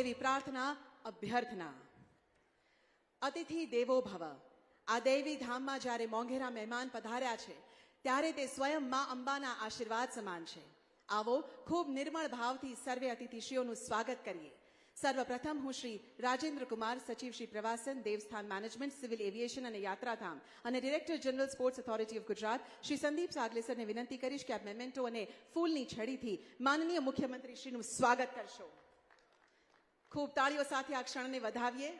એવી પ્રાર્થના અભ્યર્થના અતિથિ દેવો ભવ આ દૈવી ધામમાં જ્યારે મોંઘેરા મહેમાન પધાર્યા છે ત્યારે તે સ્વયં માં અંબાના આશીર્વાદ સમાન છે આવો ખૂબ નિર્મળ ભાવથી સર્વે અતિથિશ્રીઓનું સ્વાગત કરીએ। સર્વપ્રથમ હું શ્રી રાજેન્દ્ર કુમાર, સચિવ શ્રી પ્રવાસન, દેવસ્થાન મેનેજમેન્ટ, સિવિલ એવિએશન અને યાત્રાધામ અને director general sports authority of Gujarat Shri Sandeep સાગલેસરને વિનંતી કરીશ કે આપ મેમેન્ટો અને ફૂલની છડીથી માનનીય મુખ્યમંત્રી શ્રીનું સ્વાગત કરશો। ખૂબ તાળીઓ સાથે આ ક્ષણને વધાવીએ.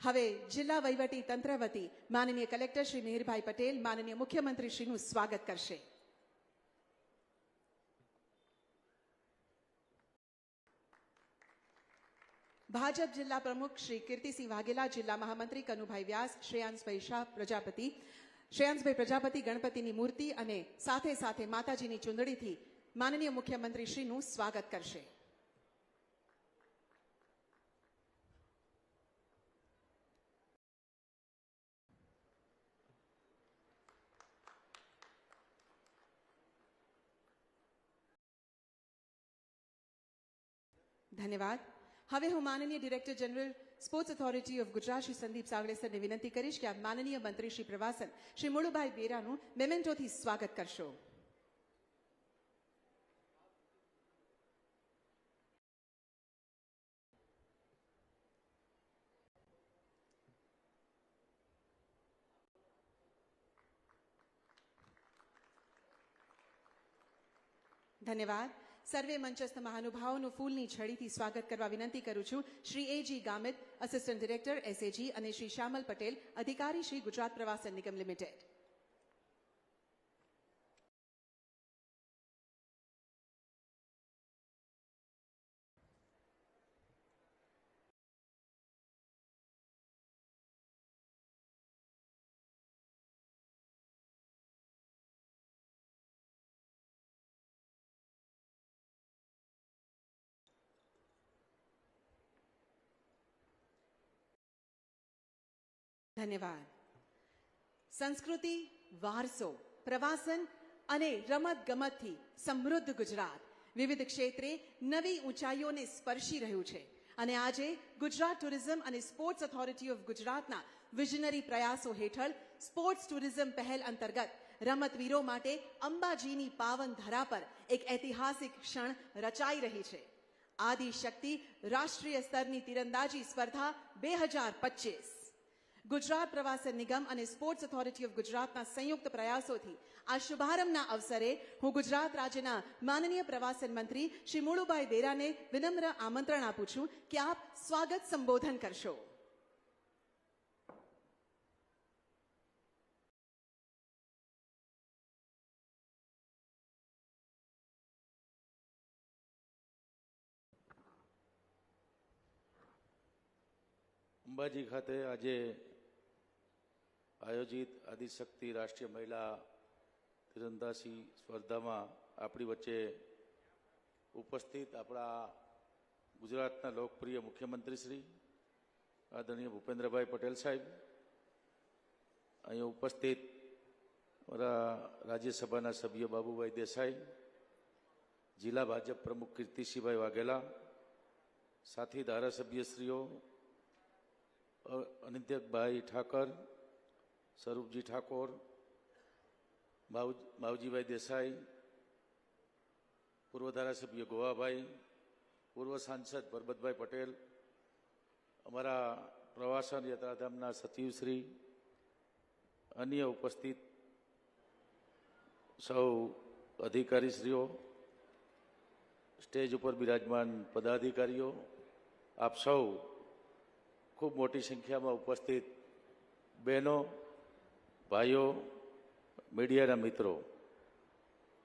હવે જિલ્લા વહીવટી તંત્ર વતી માનનીય કલેક્ટર શ્રી મિહિરભાઈ પટેલ, માનનીય મુખ્યમંત્રી સ્વાગત કરશે. ભાજપ જિલ્લા પ્રમુખ શ્રી કીર્તિસિંહ વાઘેલા, જિલ્લા મહામંત્રી કનુભાઈ વ્યાસ, શ્રેયાંશભાઈ શાહ, પ્રજાપતિ, શ્રેયાંશભાઈ પ્રજાપતિ, ગણપતિની મૂર્તિ અને સાથે સાથે માતાજીની ચુંદડીથી માનનીય મુખ્યમંત્રી શ્રીનું સ્વાગત કરશે. ધન્યવાદ. હવે હું માનનીય director general sports authority of Gujarat Shri Sandeep સાવલેસરને વિનંતી કરીશ કે આપ માનનીય મંત્રી શ્રી પ્રવાસન શ્રી મુળુભાઈ બેરાનું મેમેન્ટોથી સ્વાગત કરશો. ધન્યવાદ. સર્વે મંચસ્થ મહાનુભાવોનું ફૂલની છડીથી સ્વાગત કરવા વિનંતી કરું છું Shri A G Gamit assistant director SAG અને શ્રી શ્યામલ પટેલ, અધિકારી શ્રી ગુજરાત પ્રવાસન નિગમ લિમિટેડ. ધન્યવાદ. સંસ્કૃતિ, વારસો, પ્રવાસન અને રમત ગમતથી સમૃદ્ધ ગુજરાત. વિવિધ ક્ષેત્રે નવી ઊંચાઈઓને સ્પર્શી રહ્યું છે અને આજે ગુજરાત ટુરિઝમ અને સ્પોર્ટ્સ ઓથોરિટી ઓફ ગુજરાતના વિઝનરી પ્રયાસો હેઠળ સ્પોર્ટ્સ ટુરિઝમ પહેલ અંતર્ગત રમતવીરો માટે અંબાજીની પાવન ધરા પર એક ઐતિહાસિક ક્ષણ રચાઈ રહી છે. આદિ શક્તિ રાષ્ટ્રીય સ્તરની તીરંદાજી સ્પર્ધા બે હજાર પચીસ. ગુજરાત પ્રવાસન નિગમ અને સ્પોર્ટ્સ ઓથોરિટી ઓફ ગુજરાતના સંયુક્ત પ્રયાસોથી આ શુભારંભના અવસરે હું ગુજરાત રાજ્યના માનનીય પ્રવાસન મંત્રી શ્રી મુળુભાઈ બેરાને વિનમ્ર આમંત્રણ આપું છું કે આપ સ્વાગત સંબોધન કરશો. અંબાજી ખાતે આજે આયોજિત આદિશક્તિ રાષ્ટ્રીય મહિલા તીરંદાસી સ્પર્ધામાં આપણી વચ્ચે ઉપસ્થિત આપણા ગુજરાતના લોકપ્રિય મુખ્યમંત્રી શ્રી આદરણીય ભૂપેન્દ્રભાઈ પટેલ સાહેબ, અહીંયા ઉપસ્થિત મારા રાજ્યસભાના સભ્ય બાબુભાઈ દેસાઈ, જિલ્લા ભાજપ પ્રમુખ કીર્તિસિંહભાઈ વાઘેલા, સાથી ધારાસભ્યશ્રીઓ, અ- અનિત્યભાઈ ઠાકર સ્વરૂપજી ઠાકોર માવ- માવજીભાઈ દેસાઈ, પૂર્વ ધારાસભ્ય ગોવાભાઈ, પૂર્વ સાંસદ પરબતભાઈ પટેલ, અમારા પ્રવાસન યાત્રાધામના સચિવશ્રી, અન્ય ઉપસ્થિત સૌ અધિકારીશ્રીઓ, સ્ટેજ ઉપર બિરાજમાન પદાધિકારીઓ, આપ સૌ ખૂબ મોટી સંખ્યામાં ઉપસ્થિત બહેનો ભાઈઓ, મીડિયાના મિત્રો,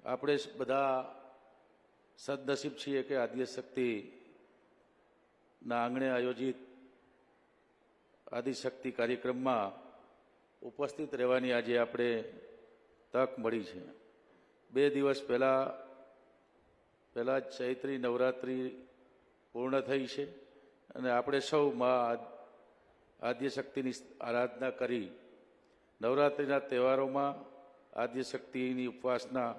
આપણે બધા સદનસીબ છીએ કે આદ્યશક્તિના આંગણે આયોજિત આદિશક્તિ કાર્યક્રમમાં ઉપસ્થિત રહેવાની આજે આપણે તક મળી છે. બે દિવસ પહેલાં પહેલાં ચૈત્રી નવરાત્રિ પૂર્ણ થઈ છે અને આપણે સૌ માં આદ્યશક્તિની આરાધના કરી નવરાત્રિના તહેવારોમાં આદ્યશક્તિની ઉપાસના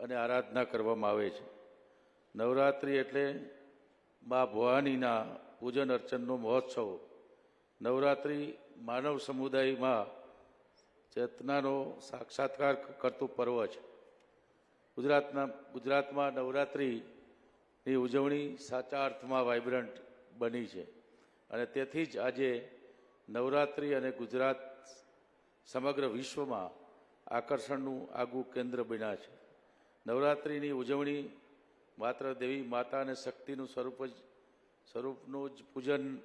અને આરાધના કરવામાં આવે છે. નવરાત્રિ એટલે મા ભવાનીના પૂજન અર્ચનનો મહોત્સવ. નવરાત્રિ માનવ સમુદાયમાં ચેતનાનો સાક્ષાત્કાર કરતું પર્વ છે. ગુજરાતના, ગુજરાતમાં નવરાત્રિની ઉજવણી સાચા અર્થમાં વાઇબ્રન્ટ બની છે. અને તેથી જ આજે નવરાત્રિ અને ગુજરાત સમગ્ર વિશ્વમાં આકર્ષણનું આગવું કેન્દ્ર બન્યા છે. નવરાત્રિની ઉજવણી માત્ર દેવી માતા અને શક્તિનું સ્વરૂપ જ, સ્વરૂપનું જ પૂજન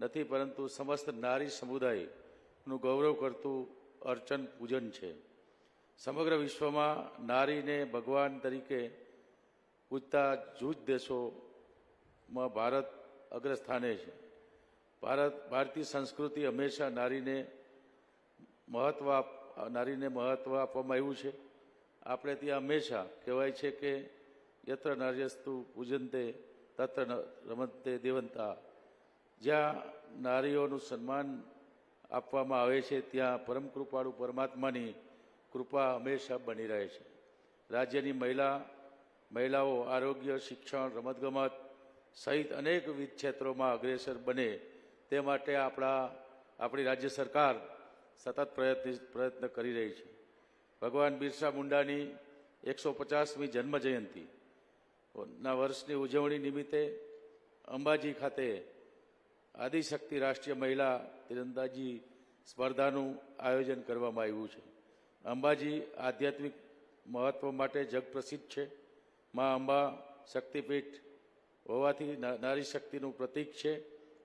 નથી, પરંતુ સમસ્ત નારી સમુદાયનું ગૌરવ કરતું અર્ચન પૂજન છે. સમગ્ર વિશ્વમાં નારીને ભગવાન તરીકે પૂજતા જૂથ દેશોમાં ભારત અગ્રસ્થાને છે. ભારત, ભારતીય સંસ્કૃતિ હંમેશા નારીને મહત્વ આપ- નારીને મહત્ત્વ આપવામાં આવ્યું છે. આપણે ત્યાં હંમેશા કહેવાય છે કે યત્ર નાર્યસ્તુ પૂજનતે, તત્ર રમંતે દેવંતા. જ્યાં નારીઓનું સન્માન આપવામાં આવે છે, ત્યાં પરમ કૃપાળુ પરમાત્માની કૃપા હંમેશા બની રહે છે. રાજ્યની મહિલા, મહિલાઓ આરોગ્ય, શિક્ષણ, રમતગમત સહિત અનેકવિધ ક્ષેત્રોમાં અગ્રેસર બને તે માટે આપણા, આપણી રાજ્ય સરકાર સતત પ્રયત્ન પ્રયત્ન કરી રહી છે. ભગવાન બિરસા મુંડાની એકસો પચાસમી જન્મ જયંતિ વર્ષની ઉજવણી નિમિત્તે અંબાજી ખાતે આદિશક્તિ રાષ્ટ્રીય મહિલા તીરંદાજી સ્પર્ધાનું આયોજન કરવામાં આવ્યું છે. અંબાજી આધ્યાત્મિક મહત્વ માટે જગપ્રસિદ્ધ છે. મા અંબા શક્તિપીઠ હોવાથી નારી શક્તિનું પ્રતીક છે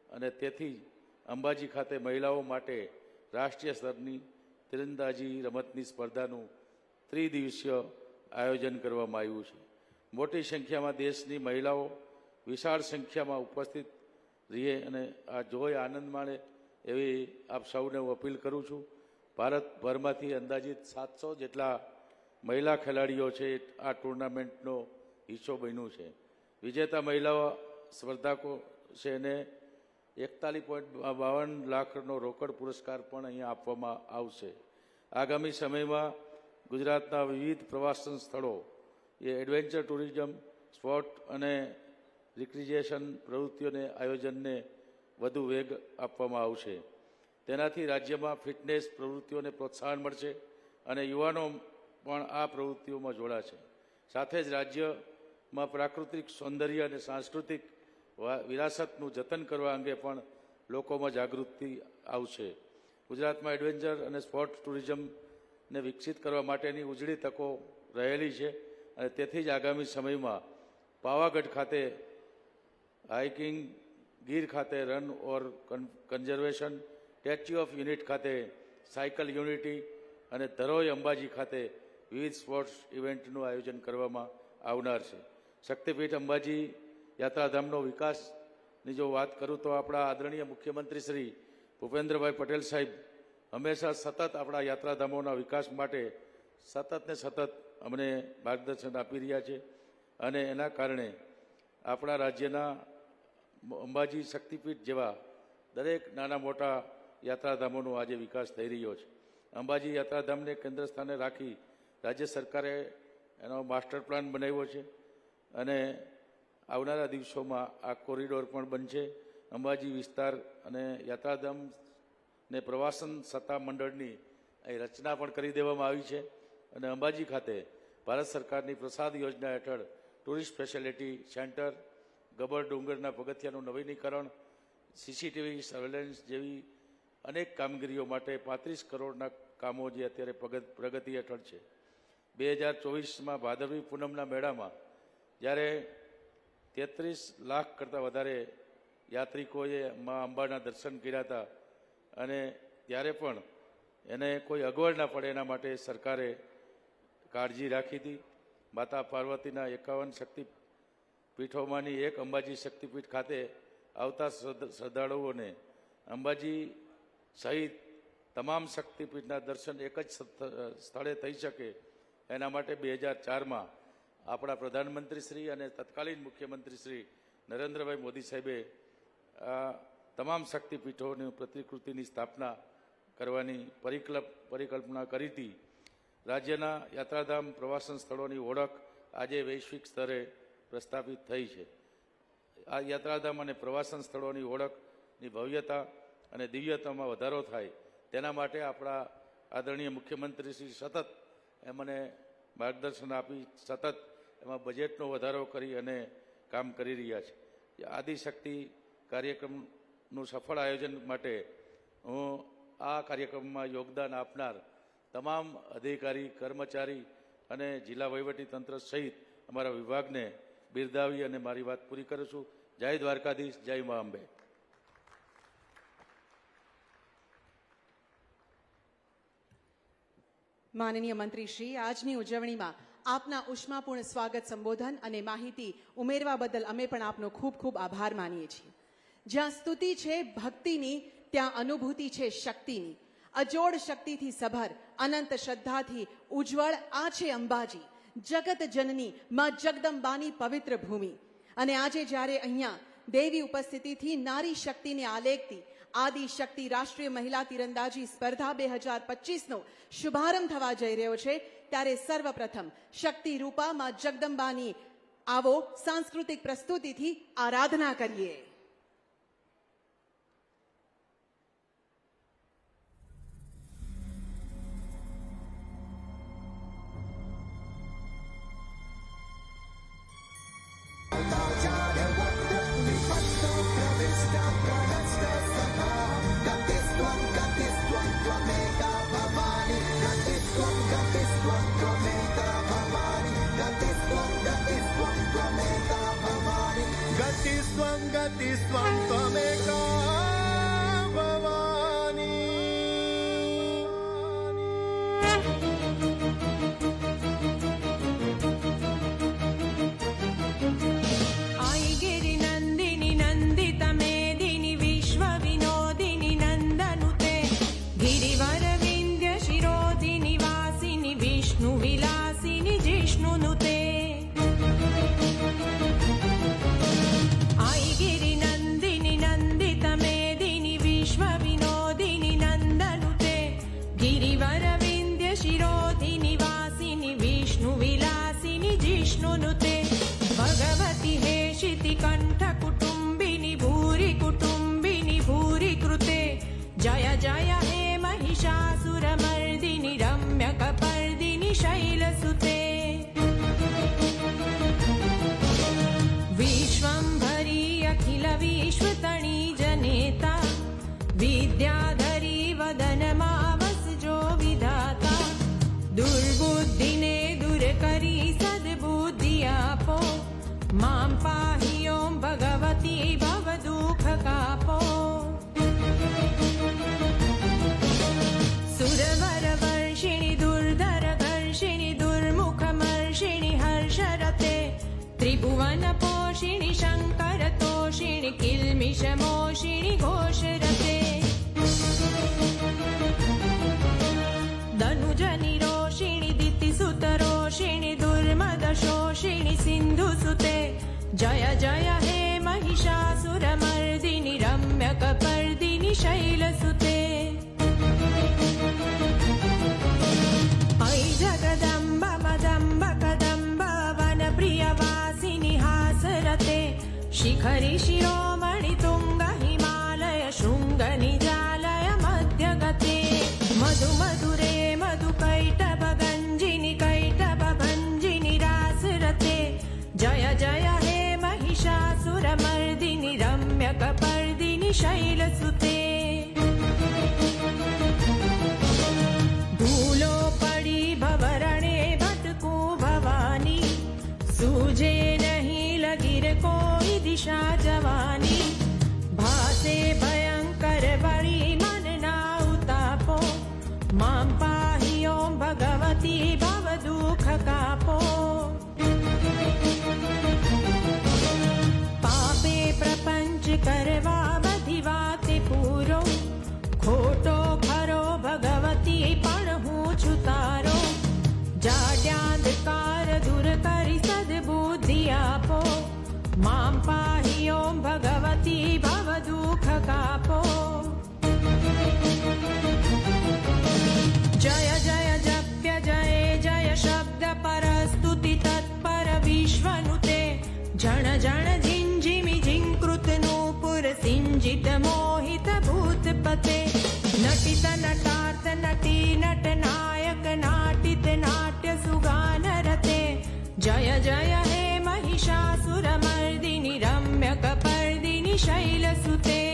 અને તેથી અંબાજી ખાતે મહિલાઓ માટે રાષ્ટ્રીય સ્તરની તીરંદાજી રમતની સ્પર્ધાનું ત્રિદિવસીય આયોજન કરવામાં આવ્યું છે. મોટી સંખ્યામાં દેશની મહિલાઓ વિશાળ સંખ્યામાં ઉપસ્થિત રહીએ અને આ જોઈ આનંદ માણે એવી આપ સૌને હું અપીલ કરું છું. ભારતભરમાંથી અંદાજિત સાતસો જેટલા મહિલા ખેલાડીઓ છે આ ટુર્નામેન્ટનો હિસ્સો બન્યું છે. વિજેતા મહિલાઓ સ્પર્ધકો છે એને એકતાલીસ પોઈન્ટ બાવન લાખનો રોકડ પુરસ્કાર પણ અહીંયા આપવામાં આવશે. આગામી સમયમાં ગુજરાતના વિવિધ પ્રવાસન સ્થળો, એ એડવેન્ચર ટુરિઝમ સ્પોર્ટ અને રિક્રિજેશન પ્રવૃત્તિઓને આયોજનને વધુ વેગ આપવામાં આવશે. તેનાથી રાજ્યમાં ફિટનેસ પ્રવૃત્તિઓને પ્રોત્સાહન મળશે અને યુવાનો પણ આ પ્રવૃત્તિઓમાં જોડાશે. સાથે જ રાજ્યમાં પ્રાકૃતિક સૌંદર્ય અને સાંસ્કૃતિક વિરાસતનું જતન કરવા અંગે પણ લોકોમાં જાગૃતિ આવશે. ગુજરાતમાં એડવેન્ચર અને સ્પોર્ટ ટુરિઝમને વિકસિત કરવા માટેની ઉજળી તકો રહેલી છે અને તેથી જ આગામી સમયમાં પાવાગઢ ખાતે હાઇકિંગ ગીર ખાતે run or conservation, statue of unit ખાતે સાયકલ યુનિટી અને ધરોઈ અંબાજી ખાતે વિવિધ સ્પોર્ટ્સ ઇવેન્ટનું આયોજન કરવામાં આવનાર છે. શક્તિપીઠ અંબાજી યાત્રાધામનો વિકાસની જો વાત કરું તો આપણા આદરણીય મુખ્યમંત્રી શ્રી ભૂપેન્દ્રભાઈ પટેલ સાહેબ હંમેશા સતત આપણા યાત્રાધામોના વિકાસ માટે સતત ને સતત અમને માર્ગદર્શન આપી રહ્યા છે અને એના કારણે આપણા રાજ્યના અંબાજી શક્તિપીઠ જેવા દરેક નાના મોટા યાત્રાધામોનો આજે વિકાસ થઈ રહ્યો છે. અંબાજી યાત્રાધામને કેન્દ્ર સ્થાને રાખી રાજ્ય સરકારે એનો માસ્ટર પ્લાન બનાવ્યો છે અને આવનારા દિવસોમાં આ કોરિડોર પણ બનશે. અંબાજી વિસ્તાર અને યાત્રાધામ ને પ્રવાસન સત્તા મંડળની અહીં રચના પણ કરી દેવામાં આવી છે. અને અંબાજી ખાતે ભારત સરકારની પ્રસાદ યોજના હેઠળ ટુરિસ્ટ ફેસિલિટી સેન્ટર, ગબર ડુંગરના પગથિયાનું નવીનીકરણ, સીસીટીવી સર્વેલન્સ જેવી અનેક કામગીરીઓ માટે પાંત્રીસ કરોડના કામો જે અત્યારે પ્રગતિ હેઠળ છે. બે હજાર ચોવીસમાં ભાદરવી પૂનમના મેળામાં જ્યારે તેત્રીસ લાખ કરતાં વધારે યાત્રિકોએ મા અંબાના દર્શન કર્યા હતા. અને ત્યારે પણ એને કોઈ અગવડ ના પડે એના માટે સરકારે કાળજી રાખી હતી. માતા પાર્વતીના એકાવન શક્તિ પીઠોમાંની એક અંબાજી શક્તિપીઠ ખાતે આવતા શ્રદ્ધાળુઓને અંબાજી સહિત તમામ શક્તિપીઠના દર્શન એક જ સ્થ- સ્થળે થઈ શકે એના માટે બે હજાર ચારમાં આપણા પ્રધાનમંત્રી શ્રી અને તત્કાલીન મુખ્યમંત્રી શ્રી નરેન્દ્રભાઈ મોદી સાહેબે તમામ શક્તિપીઠોની પ્રતિકૃતિની સ્થાપના કરવાની પરિકલ્પ, પરિકલ્પના કરી હતી. રાજ્યના યાત્રાધામ પ્રવાસન સ્થળોની ઓળખ આજે વૈશ્વિક સ્તરે પ્રસ્થાપિત થઈ છે. આ યાત્રાધામ અને પ્રવાસન સ્થળોની ઓળખની ભવ્યતા અને દિવ્યતામાં વધારો થાય, તેના માટે આપણા આદરણીય મુખ્યમંત્રી શ્રી સતત એમને માર્ગદર્શન આપી, સતત એમાં બજેટનો વધારો કરી અને કામ કરી રહ્યા છે. આદિશક્તિ કાર્યક્રમનું સફળ આયોજન માટે હું આ કાર્યક્રમમાં યોગદાન આપનાર તમામ અધિકારી, કર્મચારી અને જિલ્લા તંત્ર સહિત અમારા વિભાગને બિરદાવી અને મારી વાત પૂરી કરું છું. જય દ્વારકાધીશ, જય મા અંબે. માનનીય મંત્રી શ્રી આજની ઉજવણીમાં આપના ઉષ્માપૂર્ણ સ્વાગત સંબોધન અને માહિતી ઉમેરવા બદલ અમે પણ આપનો ખૂબ ખૂબ આભાર માનીએ છીએ. જ્યાં સ્તુતિ છે, ભક્તિની, ત્યાં અનુભૂતિ છે, શક્તિની. અજોડ શક્તિથી સભર, અનંત શ્રદ્ધાથી ઉજ્જવળ આ છે અંબાજી. જગત જનની માં જગદંબાની પવિત્ર ભૂમિ. અને આજે જ્યારે અહીંયા દેવી ઉપસ્થિતિથી નારી શક્તિને આલેખતી આદિ શક્તિ રાષ્ટ્રીય મહિલા તીરંદાજી સ્પર્ધા બે હજાર પચીસનો શુભારંભ થવા જઈ રહ્યો છે ત્યારે સર્વપ્રથમ શક્તિ રૂપામાં જગદંબાની આવો સાંસ્કૃતિક પ્રસ્તુતિથી આરાધના કરીએ. घोषरते धनुजनिरोषिणि दितिसुतरोषिणि दुर्मदशोषिणि सिन्धुसुते। जय जय हे महिषासुरमर्दिनि रम्यकपर्दिनि शैलसुते। ऐ जगदम्ब मदम्ब कदम्ब वनप्रियवासिनि हासरते। शिखरि शिरोमणि शैलसुते। पड़ी भवरणे भटकू भवानी। सूझे नहीं लगिर कोई दिशा जवानी मोहित नटित नटार्थ नटी नटनायक नाटित नाट्य सुगानरते जय जय हे महिषासुरमर्दिनि रम्यकपर्दिनि शैलसुते।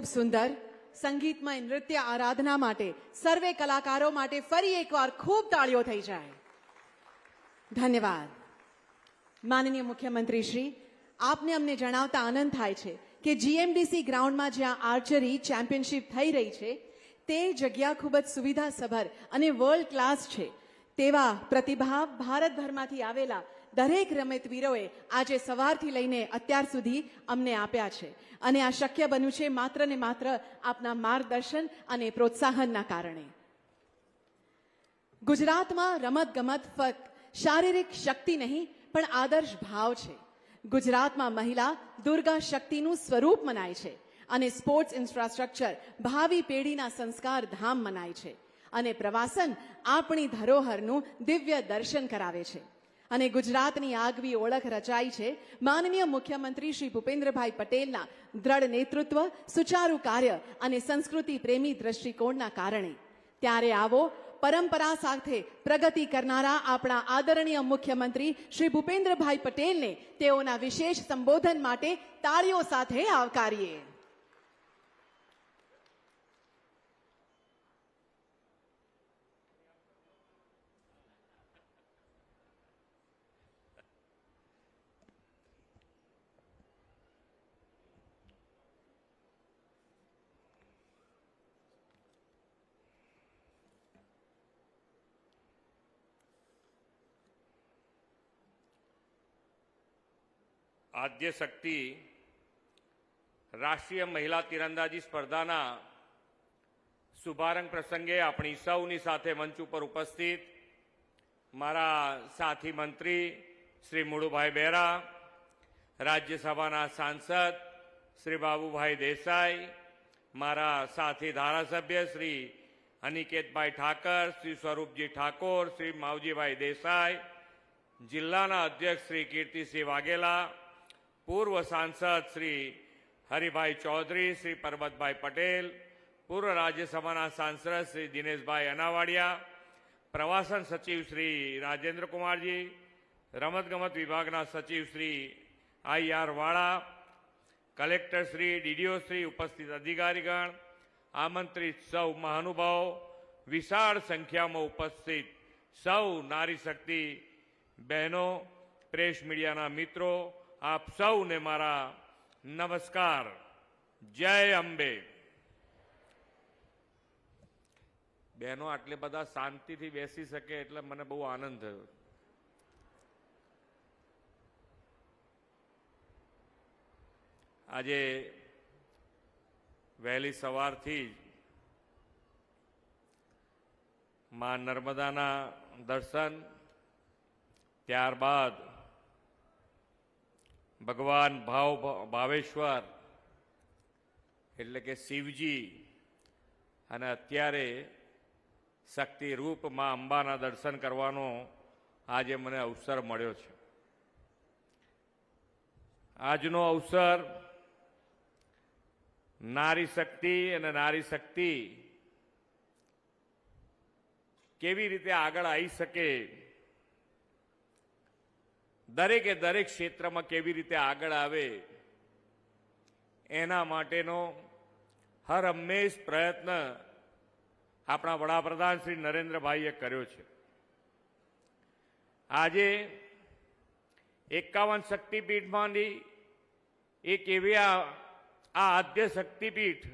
ખૂબ સુંદર સંગીતમય નૃત્ય આરાધના માટે, સર્વે કલાકારો માટે ફરી એકવાર ખૂબ તાળીઓ થઈ જાય. ધન્યવાદ. માનનીય મુખ્યમંત્રી શ્રી, આપને અમને જણાવતા આનંદ થાય છે કે જીએમડીસી ગ્રાઉન્ડમાં જ્યાં આર્ચરી ચેમ્પિયનશિપ થઈ રહી છે, તે જગ્યા ખૂબ જ સુવિધાસભર અને વર્લ્ડ ક્લાસ છે. તેવા પ્રતિભાવ ભારતભરમાંથી આવેલા દરેક રમતવીરોએ આજે સવારથી લઈને અત્યાર સુધી અમને આપ્યા છે. અને આ શક્ય બન્યું છે માત્ર ને માત્ર આપના માર્ગદર્શન અને પ્રોત્સાહનના કારણે. ગુજરાતમાં રમત ગમત ફક્ત શારીરિક શક્તિ નહીં, પણ આદર્શ ભાવ છે. ગુજરાતમાં મહિલા દુર્ગા શક્તિનું સ્વરૂપ મનાય છે અને સ્પોર્ટ્સ ઇન્ફ્રાસ્ટ્રક્ચર ભાવિ પેઢીના સંસ્કાર ધામ મનાય છે. અને પ્રવાસન આપણી ધરોહરનું દિવ્ય દર્શન કરાવે છે. અને ગુજરાતની આગવી ઓળખ રચાઈ છે માનનીય મુખ્યમંત્રી શ્રી ભૂપેન્દ્રભાઈ પટેલના દ્રઢ નેતૃત્વ, સુચારુ કાર્ય અને સંસ્કૃતિ પ્રેમી દ્રષ્ટિકોણના કારણે. ત્યારે આવો પરંપરા સાથે પ્રગતિ કરનારા આપણા આદરણીય મુખ્યમંત્રી શ્રી ભૂપેન્દ્રભાઈ પટેલને તેઓના વિશેષ સંબોધન માટે તાળીઓ સાથે આવકારીએ. આદ્ય શક્તિ રાષ્ટ્રીય મહિલા તીરંદાજી સ્પર્ધાના શુભારંભ પ્રસંગે આપણી સૌની સાથે મંચ ઉપર ઉપસ્થિત મારા સાથી મંત્રી શ્રી મુળુભાઈ બેરા, રાજ્યસભાના સાંસદ શ્રી બાબુભાઈ દેસાઈ, મારા સાથી ધારાસભ્ય શ્રી અનિકેતભાઈ ઠાકર, શ્રી સ્વરૂપજી ઠાકોર, શ્રી માવજીભાઈ દેસાઈ, જિલ્લાના અધ્યક્ષ શ્રી કીર્તિસિંહ વાઘેલા પૂર્વ સાંસદ શ્રી હરિભાઈ ચૌધરી, શ્રી પરબતભાઈ પટેલ, પૂર્વ રાજ્યસભાના સાંસદ શ્રી દિનેશભાઈ અનાવાડિયા, પ્રવાસન સચિવ શ્રી રાજેન્દ્ર કુમારજી, રમતગમત વિભાગના સચિવ Shri I R Vala, collector Shri DDO Shri ઉપસ્થિત અધિકારીગણ, આમંત્રિત સૌ મહાનુભાવો, વિશાળ સંખ્યામાં ઉપસ્થિત સૌ નારી શક્તિ બહેનો, પ્રેસ મીડિયાના મિત્રો આપ સૌને મારા નમસ્કાર. જય અંબે. બહેનો, આટલે બધા શાંતિથી બેસી શકે એટલે મને બહુ આનંદ થયો. આજે વહેલી સવારથી જ માં નર્મદાના દર્શન, ત્યારબાદ ભગવાન ભાવ ભાવેશ્વર, એટલે કે શિવજી, અને અત્યારે શક્તિ રૂપમાં અંબાના દર્શન કરવાનો આજે મને અવસર મળ્યો છે. આજનો અવસર નારી શક્તિ અને નારી શક્તિ કેવી રીતે આગળ આવી શકે દરેકે દરેક ક્ષેત્રમાં કેવી રીતે આગળ આવે, એના માટેનો હર હંમેશ પ્રયત્ન આપણા વડાપ્રધાન શ્રી નરેન્દ્રભાઈએ કર્યો છે. આજે એકાવન શક્તિપીઠમાંથી એક એવી આ આદ્ય શક્તિપીઠ,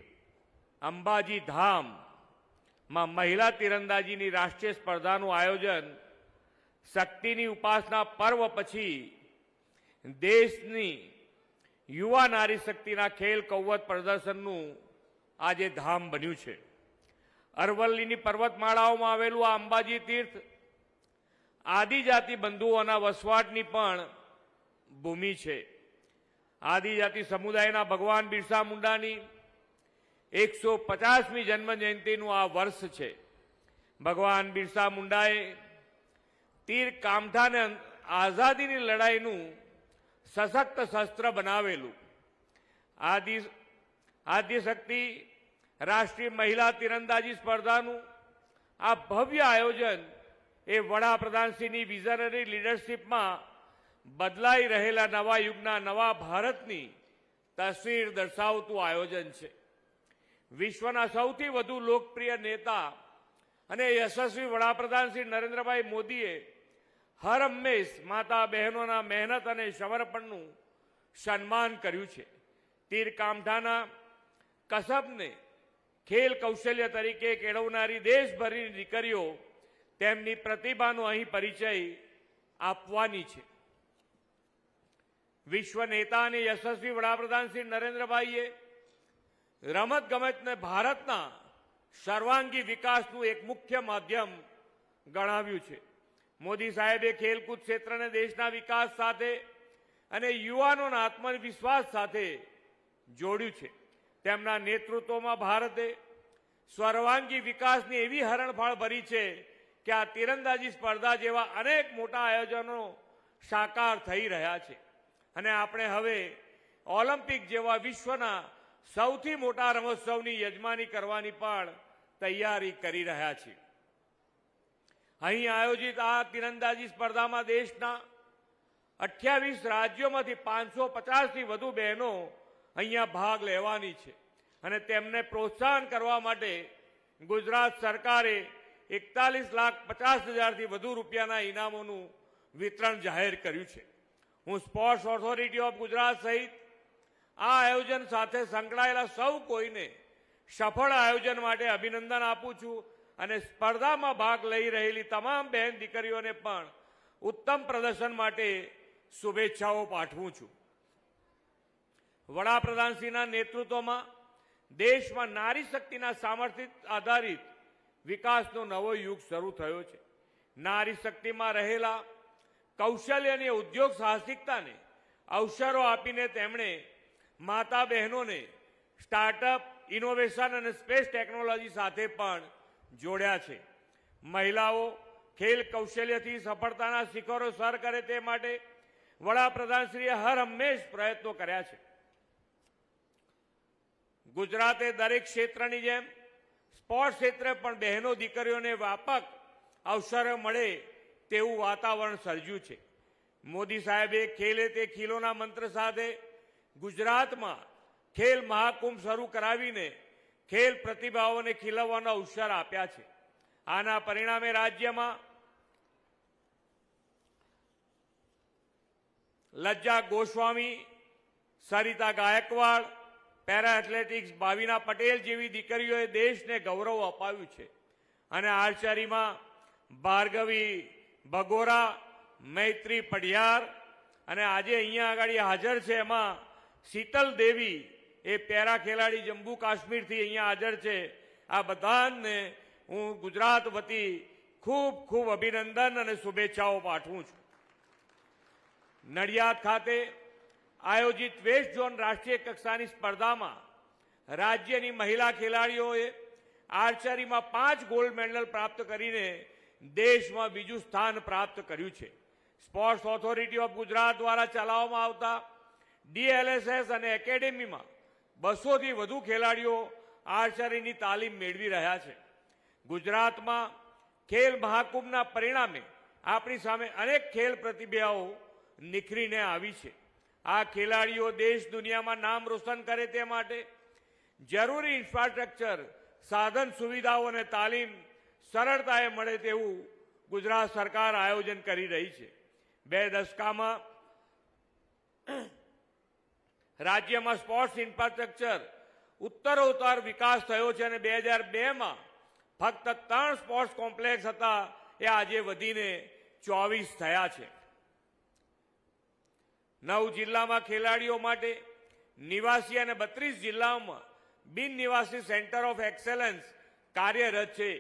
અંબાજી ધામમાં મહિલા તીરંદાજીની રાષ્ટ્રીય સ્પર્ધાનું આયોજન શક્તિની ઉપાસના પર્વ પછી દેશની યુવા નારી શક્તિના ખેલ કૌવત પ્રદર્શનનું આજે ધામ બન્યું છે. અરવલ્લીની પર્વતમાળાઓમાં આવેલું આ અંબાજી તીર્થ આદિજાતિ બંધુઓના વસવાટની પણ ભૂમિ છે. આદિજાતિ સમુદાયના ભગવાન બિરસા મુંડાની એકસો પચાસમી જન્મ જયંતિનું આ વર્ષ છે. ભગવાન બિરસા મુંડાએ તીર કામઠાને આઝાદીની લડાઈનું સશક્ત શસ્ત્ર બનાવેલું. આદિ આદ્યશક્તિ રાષ્ટ્રીય મહિલા તીરંદાજી સ્પર્ધાનું આ ભવ્ય આયોજન એ વડાપ્રધાનશ્રીની વિઝનરી લીડરશીપમાં બદલાઈ રહેલા નવા યુગના નવા ભારતની તસવીર દર્શાવતું આયોજન છે. વિશ્વના સૌથી વધુ લોકપ્રિય નેતા અને યશસ્વી વડાપ્રધાન શ્રી નરેન્દ્રભાઈ મોદીએ હર હંમેશ માતા બહેનોના મહેનત અને સમર્પણનું સન્માન કર્યું છે. તીર કામઠાના કસબને ખેલ કૌશલ્ય તરીકે કેળવનારી દેશભરની દીકરીઓ તેમની પ્રતિભાનો અહીં પરિચય આપવાની છે. વિશ્વ નેતા અને યશસ્વી વડાપ્રધાન શ્રી નરેન્દ્રભાઈએ રમત ગમતને ભારતના સર્વાંગી વિકાસનું એક મુખ્ય માધ્યમ ગણાવ્યું છે. મોદી સાહેબે ખેલકૂદ ક્ષેત્રને દેશના વિકાસ સાથે અને યુવાનોના આત્મવિશ્વાસ સાથે જોડ્યું છે. તેમના નેતૃત્વમાં ભારતે સર્વાંગી વિકાસની એવી હરણફાળ ભરી છે કે આ તીરંદાજી સ્પર્ધા જેવા અનેક મોટા આયોજનો સાકાર થઈ રહ્યા છે. અને આપણે હવે ઓલિમ્પિક જેવા વિશ્વના સૌથી મોટા રમોત્સવની યજમાની કરવાની પણ તૈયારી કરી રહ્યા છીએ. અહીં આયોજિત આ તીરંદાજી સ્પર્ધામાં દેશના અઠ્યાવીસ રાજ્યોમાંથી પાંચસો પચાસથી વધુ બહેનો અહીંયા ભાગ લેવાની છે. અને તેમને પ્રોત્સાહન કરવા માટે ગુજરાત સરકારે એકતાલીસ લાખ પચાસ હજારથી વધુ રૂપિયાના ઇનામોનું વિતરણ જાહેર કર્યું છે. હું સ્પોર્ટ્સ ઓથોરિટી ઓફ ગુજરાત સહિત આ આયોજન સાથે સંકળાયેલા સૌ કોઈને સફળ આયોજન માટે અભિનંદન આપું છું. અને સ્પર્ધામાં ભાગ લઈ રહેલી તમામ બહેન દીકરીઓને પણ ઉત્તમ પ્રદર્શન માટે શુભેચ્છાઓ પાઠવું છું. વડાપ્રધાનશ્રીના નેતૃત્વમાં દેશમાં નારી શક્તિના સામર્થ્ય આધારિત વિકાસનો નવો યુગ શરૂ થયો છે. નારી શક્તિમાં રહેલા કૌશલ્ય અને ઉદ્યોગ સાહસિકતાને અવસરો આપીને તેમણે માતા બહેનોને સ્ટાર્ટઅપ ઇનોવેશન અને સ્પેસ ટેકનોલોજી સાથે પણ જોડ્યા છે. મહિલાઓ ખેલ કૌશલ્યથી સફળતાના શિખરો સર કરે તે માટે વડાપ્રધાનશ્રીએ હર હંમેશ પ્રયત્નો કર્યા છે. ગુજરાતે દરેક ક્ષેત્રની જેમ સ્પોર્ટ્સ ક્ષેત્રે પણ બહેનો દીકરીઓને વ્યાપક અવસરો મળે તેવું વાતાવરણ સર્જ્યું છે. મોદી સાહેબે ખેલે તે ખીલોના મંત્ર સાથે ગુજરાતમાં ખેલ મહાકુંભ શરૂ કરાવીને ખેલ પ્રતિભાઓને ખીલવવાનો અવસર આપ્યા છે. આના પરિણામે રાજ્યમાં લજ્જા ગોસ્વામી, સરિતા ગાયકવાડ પેરા એથ્લેટિક્સ ભાવિના પટેલ જેવી દીકરીઓએ દેશને ગૌરવ અપાવ્યું છે. અને આર્ચરીમાં ભાર્ગવી ભગોરા, મૈત્રી પડિયાર અને આજે અહીંયા આગળ હાજર છે એમાં શીતલ દેવી એ પેરા ખેલાડી જમ્મુ કાશ્મીરથી અહીંયા હાજર છે. આ બધાને હું ગુજરાત વતી ખૂબ ખૂબ અભિનંદન અને શુભેચ્છાઓ પાઠવું છું. નડિયાદ ખાતે આયોજિત વેસ્ટ ઝોન રાષ્ટ્રીય કક્ષાની સ્પર્ધામાં રાજ્યની મહિલા ખેલાડીઓએ આર્ચરીમાં પાંચ ગોલ્ડ મેડલ પ્રાપ્ત કરીને દેશમાં બીજું સ્થાન પ્રાપ્ત કર્યું છે. સ્પોર્ટ્સ ઓથોરિટી ઓફ ગુજરાત દ્વારા ચલાવવામાં આવતા ડીએલએસએસ અને એકેડેમીમાં બસોથી વધુ ખેલાડીઓ આર્ચરીની તાલીમ મેળવી રહ્યા છે. ગુજરાતમાં ખેલ મહાકુંભના પરિણામે આપણી સામે અનેક ખેલ પ્રતિભાઓ નિખરીને આવી છે. આ ખેલાડીઓ દેશ દુનિયામાં નામ રોશન કરે તે માટે જરૂરી ઇન્ફ્રાસ્ટ્રક્ચર, સાધન સુવિધાઓ અને તાલીમ સરળતાએ મળે તેવું ગુજરાત સરકાર આયોજન કરી રહી છે. બે દશકામાં રાજ્યમાં સ્પોર્ટ્સ ઇન્ફ્રાસ્ટ્રક્ચર ઉત્તરોત્તર વિકાસ થયો છે અને બે હજાર બેમાં ફક્ત ત્રણ સ્પોર્ટ્સ કોમ્પ્લેક્સ હતા, એ આજે વધીને ચોવીસ થયા છે. નવ જિલ્લામાં ખેલાડીઓ માટે નિવાસી અને બત્રીસ જિલ્લાઓમાં બિન નિવાસી સેન્ટર ઓફ એક્સેલન્સ કાર્યરત છે,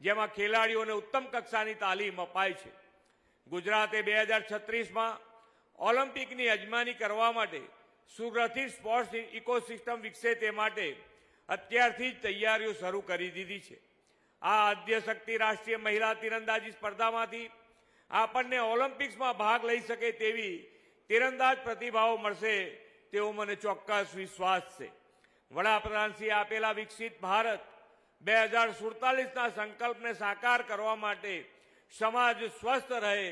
જેમાં ખેલાડીઓને ઉત્તમ કક્ષાની તાલીમ અપાય છે. ગુજરાતે બે હજાર છત્રીસમાં ઓલિમ્પિકની યજમાની કરવા માટે સુગ્રથિત સ્પોર્ટ્સ ઇકોસિસ્ટમ વિકસે તે માટે અત્યારથી જ તૈયારીઓ શરૂ કરી દીધી છે. આ આદ્યશક્તિ રાષ્ટ્રીય મહિલા તીરંદાજી સ્પર્ધામાંથી આપણને ઓલિમ્પિક્સમાં ભાગ લઈ શકે તેવી તીરંદાજ પ્રતિભાઓ મળશે તેવો મને ચોક્કસ વિશ્વાસ છે. વડાપ્રધાનશ્રીએ આપેલા વિકસિત ભારત બે હજાર સુડતાલીસના સંકલ્પને સાકાર કરવા માટે સમાજ સ્વસ્થ રહે